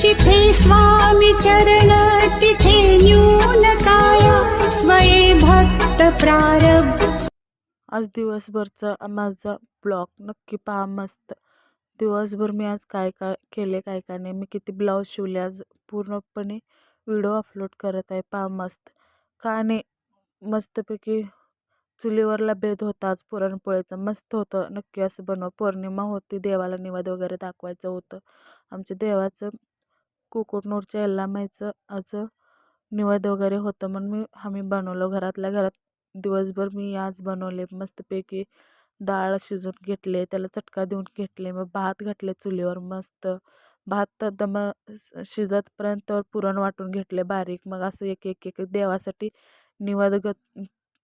जिथे स्वामी चरण तिथे न्यून काया स्वये भक्त प्रारब्ध. आज दिवसभरचा माझा ब्लॉग नक्की पहा मस्त. दिवसभर मी आज काय काय केले काय काय नाही. मी किती ब्लाऊज शिवले आज पूर्णपणे व्हिडिओ अपलोड करत आहे. पहा मस्त. का नाही मस्तपैकी चुलीवरला बेद होता आज पुरणपोळीचा. मस्त होतं. नक्की असं बनव. पौर्णिमा होती देवाला निवाद वगैरे दाखवायचं होतं. आमच्या देवाचं कुक्कुटनूरच्या यल्लामाईचं आज निवेद वगैरे होतं म्हणून मी आम्ही बनवलं. घरातल्या घरात दिवसभर मी आज बनवले. मस्तपैकी डाळ शिजवून घेतले त्याला चटका देऊन घेतले मग भात घातले चुलीवर मस्त. भात दम शिजतपर्यंत पुरण वाटून घेतले बारीक. मग असं एक एक एक देवासाठी निवाद ग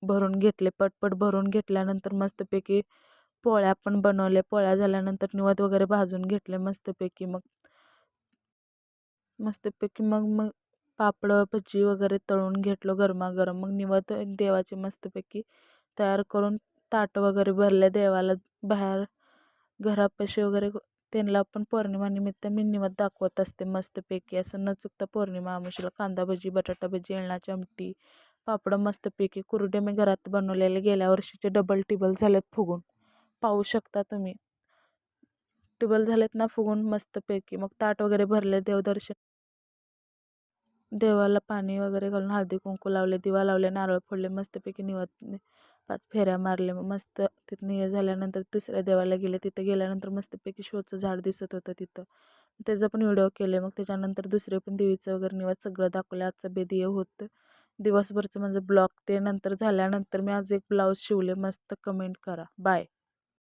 भरून घेतले. पटपट भरून घेतल्यानंतर मस्तपैकी पोळ्या पण बनवले पोळ्या झाल्यानंतर निवाद वगैरे भाजून घेतले मस्तपैकी. मग मस्तपैकी मग मग पापडं भजी वगैरे तळून घेतलो गरमागरम. मग निवद देवाचे मस्तपैकी तयार करून ताटं वगैरे भरले देवाला. बाहेर घरापाशी वगैरे त्यांना पण पौर्णिमानिमित्त मी निवद दाखवत असते मस्तपैकी. असं न चुकता पौर्णिमा आमुषाला कांदा भजी बटाटा भजी येळणाची आमटी पापडं मस्तपैकी कुरडे मी घरात बनवलेले गेल्या वर्षीचे डबल टिबल झालेत फुगून. पाहू शकता तुम्ही. टिबल झालेत ना फुगून मस्तपैकी. मग ताट वगैरे भरले देवदर्शन देवाला पाणी वगैरे घालून हळदी कुंकू लावले दिवा लावले नारळ फोडले मस्तपैकी निवत पाच फेऱ्या मारले मग मस्त तिथनं हे झाल्यानंतर दुसऱ्या देवाला गेले. तिथं गेल्यानंतर मस्तपैकी शोचं झाड दिसत होतं तिथं. त्याचं पण व्हिडिओ केले. मग त्याच्यानंतर दुसरे पण देवीचं वगैरे निवत सगळं दाखवलं. आजचं बेदिय होतं. दिवसभरचं माझं ब्लॉग ते नंतर झाल्यानंतर मी आज एक ब्लाऊज शिवले. मस्त कमेंट करा. बाय.